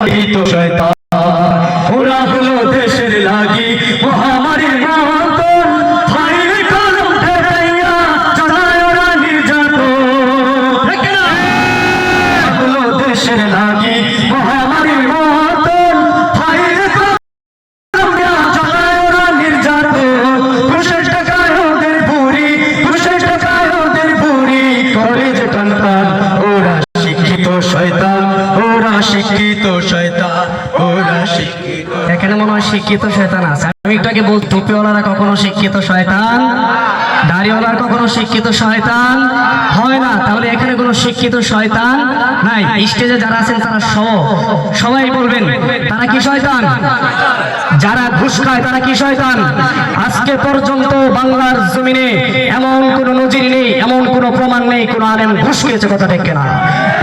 তো শয়তান ওরা হলো দেশের লাগি মহামারীর এখানে মনে হয় শিক্ষিত শয়তান আছে। আমি একটু আগে বল টুপিওয়ালারা কখনো শিক্ষিত শয়তান? দাড়িওয়ালার কখনো শিক্ষিত শয়তান? হয় না, তাহলে এখানে কোনো শিক্ষিত শয়তান নাই। স্টেজে যারা আছেন, তারা সব সবাই বলবেন, তারা কি শয়তান? যারা ঘুষ খায়, তারা কি শয়তান? আজকে পর্যন্ত বাংলার জমিনে এমন কোন নজির নেই, এমন কোন প্রমাণ নেই, কোন আলেম ঘুষ খেয়েছে কথা ঠিক না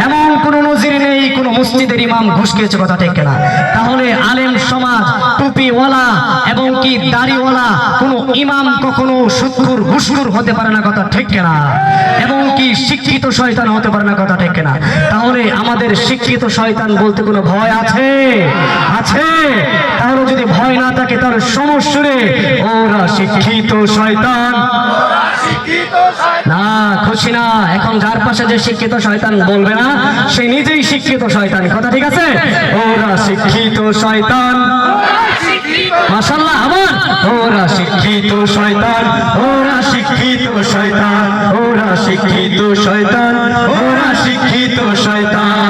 এমন কোন নজির নেই কোন মসজিদের ইমাম ঘুষ খেয়েছে কথা ঠিক না তাহলে আলেম সমাজ, টুপিওয়ালা এবং কি দাড়িওয়ালা, কোন ইমাম কখনো সুৎখুর, ঘুষখুর হতে পারে না কথা ঠিক না এবং কি শিক্ষিত শয়তান হতে পারে না কথা ঠিক না তাহলে আমাদের শিক্ষিত শয়তান বলতে কোনো ভয় আছে? আছে? তাহলে যদি ভয় না থাকে, তাহলে সমস্যরে ওরা শিক্ষিত শয়তান। না, খুশি না। এখন যার পাশে যে শিক্ষিত শয়তান বলবে না, সে নিজেই শিক্ষিত শয়তান। কথা ঠিক আছে? ওরা শিক্ষিত শয়তান। মাশাল্লাহ আবার? ওরা শিক্ষিত শয়তান। ওরা শিক্ষিত শয়তান। ওরা শিক্ষিত শয়তান। ওরা শিক্ষিত শয়তান।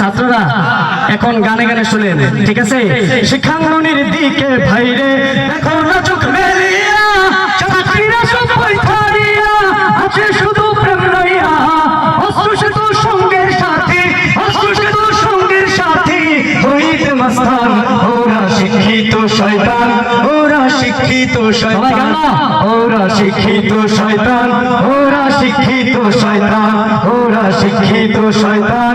ছাত্ররা এখন গানে গানে শুনেন ঠিক আছে? শিখাঙ্গনের দিকে ভাইরে দেখো না চোখ মেলিয়া ছাত্রীরা সব পয়সারিয়া আছে শুধু প্রেম লইয়া অস্পৃশ্য সঙ্গের সাথে অস্পৃশ্য সঙ্গের সাথে হইতে মাস্তান ওরা শিক্ষিত শয়তান ওরা শিক্ষিত শয়তান ওরা শিক্ষিত শয়তান ওরা শিক্ষিত শয়তান ওরা শিক্ষিত শয়তান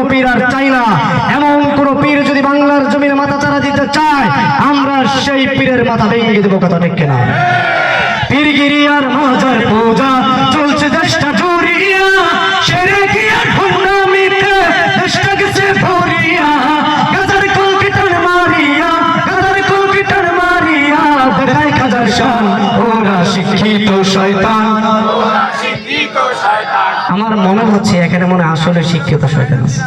পীর আর চাই না এমন কোন পীর যদি বাংলার জমিনে মাথা চারা দিতে চায়, আমরা সেই পীরের মাথা ভেঙে দেবো কথা ঠিক কিনা? পীরগিরি আর মজার পূজা চলছে দেশটা জুড়িয়া শান, ওরা শিক্ষিত শয়তান। আমার মনে হচ্ছে এখানে মনে আসলে শিক্ষিত শয়তান আছে।